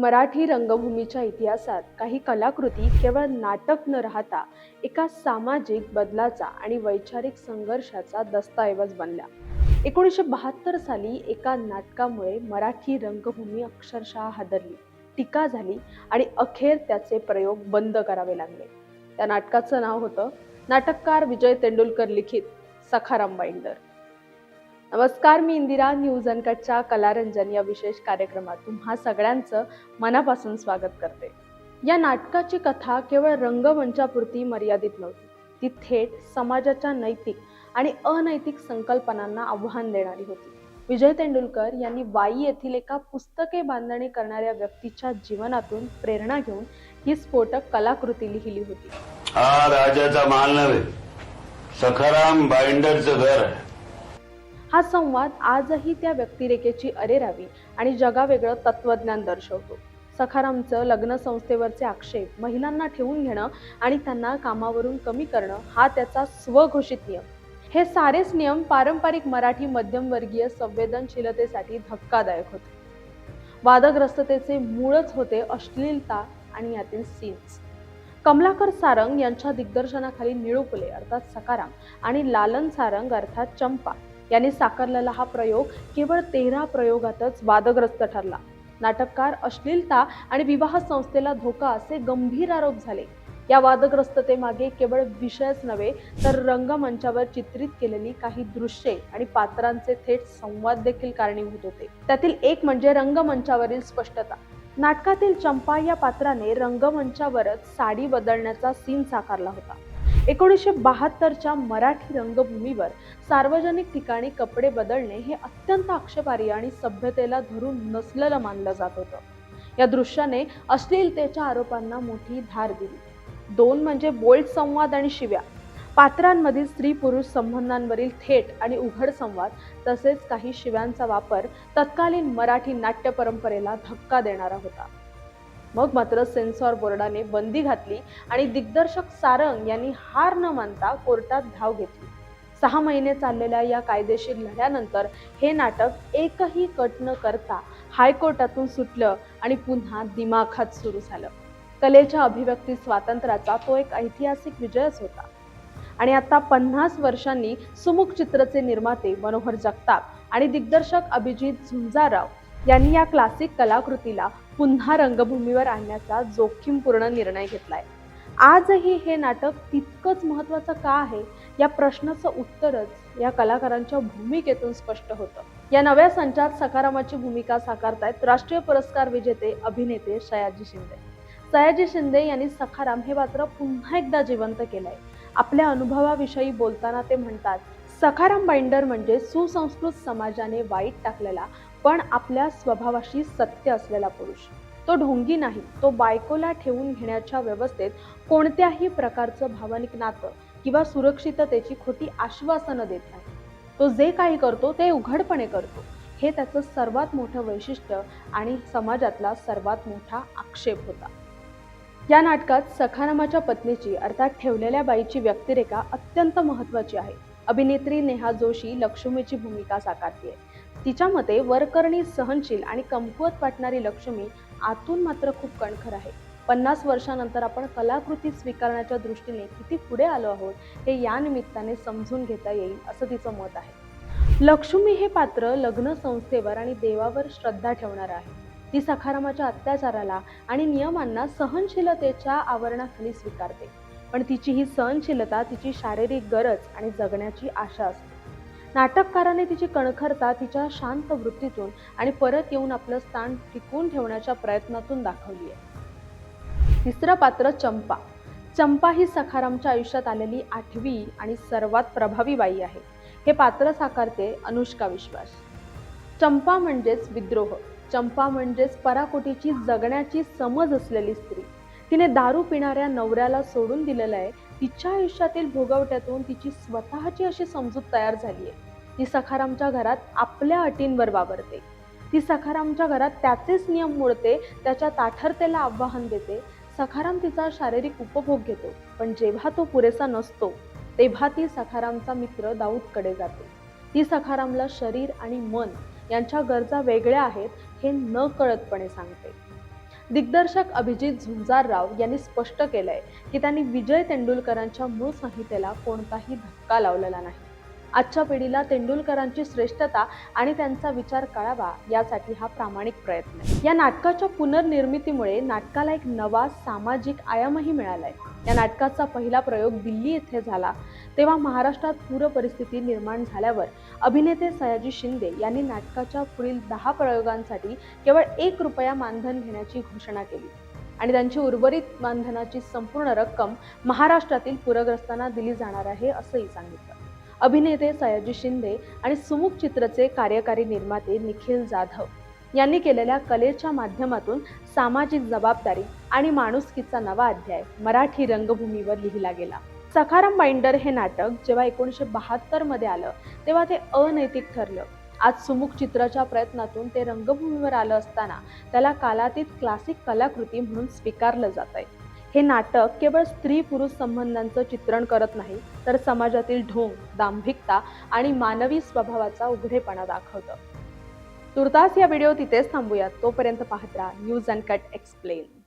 मराठी रंगभूमीच्या इतिहासात काही कलाकृती केवळ नाटक न राहता एका सामाजिक बदलाचा आणि वैचारिक संघर्षाचा दस्तऐवज बनल्या. एकोणीसशे बहात्तर साली एका नाटकामुळे मराठी रंगभूमी अक्षरशः हादरली. टीका झाली आणि अखेर त्याचे प्रयोग बंद करावे लागले. त्या नाटकाचं नाव होतं नाटककार विजय तेंडुलकर लिखित सखाराम बाईंडर नमस्कार मी इंदिरा न्यूज अनकटच्या कलारंजन या विशेष कार्यक्रमात तुम्हा सगळ्यांचं मनापासून स्वागत करते. या नाटकाची कथा केवळ रंगमंचापुरती मर्यादित नव्हती ती थेट समाजाच्या नैतिक आणि अनैतिक संकल्पनांना आव्हान देणारी होती. विजय तेंडुलकर यांनी वाई येथील एका पुस्तके बांधणी करणाऱ्या व्यक्तीच्या जीवनातून प्रेरणा घेऊन ही स्फोटक कलाकृती लिहिली होती. हा राजाचा माल नव्हे सखाराम बाइंडरचं घर आहे. हा संवाद आजही त्या व्यक्तिरेखेची अरेरावी आणि जगावेगळं तत्वज्ञान दर्शवतो. सखारामचं लग्न संस्थेवरचे आक्षेप महिलांना ठेवून घेणं आणि त्यांना कामावरून कमी करणं हा त्याचा स्वघोषित नियम. हे सारेच नियम पारंपरिक मराठी मध्यमवर्गीय संवेदनशीलतेसाठी धक्कादायक होते. वादग्रस्ततेचे मूळच होते अश्लीलता आणि यातील सीन्स कमलाकर सारंग यांच्या दिग्दर्शनाखाली निळूपुले अर्थात सकाराम आणि लालन सारंग अर्थात चंपा. यांनी साकारलेला हा प्रयोग केवळ तेरा प्रयोगातच वादग्रस्त ठरला. नाटककार अश्लीलता आणि विवाह संस्थेला धोका असे गंभीर आरोप झाले. या वादग्रस्ततेमागे केवळ विषयच नव्हे तर रंगमंचावर चित्रित केलेली काही दृश्ये आणि पात्रांचे थेट संवाद देखील कारणीभूत होते. त्यातील एक म्हणजे रंगमंचावरील स्पष्टता. नाटकातील चंपा या पात्राने रंगमंचावरच साडी बदलण्याचा सीन साकारला होता. एकोणीसशे बहात्तरच्या मराठी रंगभूमीवर सार्वजनिक ठिकाणी कपडे बदलणे हे अत्यंत आक्षेपार्ह आणि सभ्यतेला धरून नसलेलं मानलं जात होतं. या दृश्याने अश्लीलतेच्या आरोपांना मोठी धार दिली. दोन म्हणजे बोल्ड संवाद आणि शिव्या. पात्रांमधील स्त्री पुरुष संबंधांवरील थेट आणि उघड संवाद तसेच काही शिव्यांचा वापर तत्कालीन मराठी नाट्य परंपरेला धक्का देणारा होता. मग मात्र सेन्सॉर बोर्डाने बंदी घातली आणि दिग्दर्शक सारंग यांनी हार न मानता कोर्टात धाव घेतली. सहा महिने चाललेल्या या कायदेशीर लढ्यानंतर हे नाटक एकही कट न करता हायकोर्टातून सुटलं आणि पुन्हा दिमाखात सुरू झालं. कलेच्या अभिव्यक्ती स्वातंत्र्याचा तो एक ऐतिहासिक विजयच होता. आणि आता पन्नास वर्षांनी सुमुख चित्रचे निर्माते मनोहर जगताप आणि दिग्दर्शक अभिजित झुंजाराव यांनी या क्लासिक कलाकृतीला पुन्हा रंगभूमीवर आणण्याचा जोखीमपूर्ण निर्णय घेतलाय. आजही हे नाटक तितकंच महत्त्वाचं का आहे? या प्रश्नाचं उत्तरच या कलाकारांच्या भूमिकेतून स्पष्ट होतं. या नव्या संचात सकारामाची भूमिका साकारतायत राष्ट्रीय पुरस्कार विजेते अभिनेते सयाजी शिंदे. सयाजी शिंदे यांनी सखाराम हे पात्र पुन्हा एकदा जिवंत केलंय. आपल्या अनुभवाविषयी बोलताना ते म्हणतात सखाराम बाइंडर म्हणजे सुसंस्कृत समाजाने वाईट टाकलेला पण आपल्या स्वभावाशी सत्य असलेला पुरुष. तो ढोंगी नाही तो बायकोला ठेवून घेण्याच्या व्यवस्थेत कोणत्याही प्रकारचं भावनिक नातं किंवा सुरक्षिततेची खोटी आश्वासनं देत नाही. तो जे काही करतो ते उघडपणे करतो. हे त्याचं सर्वात मोठं वैशिष्ट्य आणि समाजातला सर्वात मोठा आक्षेप होता. या नाटकात सखारामाच्या पत्नीची अर्थात ठेवलेल्या बाईची व्यक्तिरेखा अत्यंत महत्त्वाची आहे. अभिनेत्री नेहा जोशी लक्ष्मीची भूमिका साकारते तिच्या मते वरकरणी सहनशील आणि कमकुवत वाटणारी लक्ष्मी आतून मात्र खूप कणखर आहे. पन्नास वर्षानंतर आपण कलाकृती स्वीकारण्याच्या दृष्टीने किती पुढे आलो आहोत हे या निमित्ताने समजून घेता येईल असं तिचं मत आहे. लक्ष्मी हे पात्र लग्न संस्थेवर आणि देवावर श्रद्धा ठेवणार आहे. ती सखारामाच्या अत्याचाराला आणि नियमांना सहनशीलतेच्या आवरणाखाली स्वीकारते. पण तिची ही सहनशीलता तिची शारीरिक गरज आणि जगण्याची आशा असते. नाटककाराने तिची कणखरता तिच्या शांत वृत्तीतून आणि परत येऊन आपलं स्थान टिकून ठेवण्याच्या प्रयत्नातून दाखवली आहे. तिसरं पात्र चंपा. चंपा ही सखारामच्या आयुष्यात आलेली आठवी आणि सर्वात प्रभावी बाई आहे. हे पात्र साकारते अनुष्का विश्वास. चंपा म्हणजेच विद्रोह. चंपा म्हणजेच पराकोटीची जगण्याची समज असलेली स्त्री. तिने दारू पिणाऱ्या नवऱ्याला सोडून दिलेलं आहे तिच्या आयुष्यातील भोगवट्यातून तिची स्वतःची अशी समजूत तयार झाली आहे ती सखारामच्या घरात आपल्या अटींवर वावरते. ती सखारामच्या घरात त्याचेच नियम मोडते त्याच्या ताठरतेला आव्हान देते. सखाराम तिचा शारीरिक उपभोग घेतो पण जेव्हा तो पुरेसा नसतो तेव्हा ती सखारामचा मित्र दाऊदकडे जाते. ती सखारामला शरीर आणि मन यांच्या गरजा वेगळ्या आहेत हे न कळतपणे सांगते. दिग्दर्शक अभिजित झुंजारराव यांनी स्पष्ट केलंय की त्यांनी विजय तेंडुलकरांच्या मूळ संहितेला कोणताही धक्का लावलेला नाही. आजच्या पिढीला तेंडुलकरांची श्रेष्ठता आणि त्यांचा विचार कळावा यासाठी हा प्रामाणिक प्रयत्न आहे. या नाटकाच्या पुनर्निर्मितीमुळे नाटकाला एक नवा सामाजिक आयामही मिळालाय. या नाटकाचा पहिला प्रयोग दिल्ली येथे झाला. तेव्हा महाराष्ट्रात पूर परिस्थिती निर्माण झाल्यावर अभिनेते सयाजी शिंदे यांनी नाटकाच्या पुढील दहा प्रयोगांसाठी केवळ एक रुपया मानधन घेण्याची घोषणा केली. आणि त्यांची उर्वरित मानधनाची संपूर्ण रक्कम महाराष्ट्रातील पूरग्रस्तांना दिली जाणार आहे असंही सांगितलं. अभिनेते सयाजी शिंदे आणि सुमुख चित्रचे कार्यकारी निर्माते निखिल जाधव यांनी केलेल्या कलेच्या माध्यमातून सामाजिक जबाबदारी आणि माणुसकीचा नवा अध्याय मराठी रंगभूमीवर लिहिला गेला. सखाराम बाइंडर हे नाटक जेव्हा एकोणीसशे बहात्तरमध्ये आलं तेव्हा ते अनैतिक ठरलं. आज सुमुख चित्राच्या प्रयत्नातून ते रंगभूमीवर आलं असताना त्याला कालातीत क्लासिक कलाकृती म्हणून स्वीकारलं जात आहे हे नाटक केवळ स्त्री पुरुष संबंधांचं चित्रण करत नाही तर समाजातील ढोंग दांभिकता आणि मानवी स्वभावाचा उघडेपणा दाखवतं. तुर्तास या व्हिडिओ तिथेच थांबूयात. तोपर्यंत पाहत राहा न्यूज अँड कट एक्सप्लेन.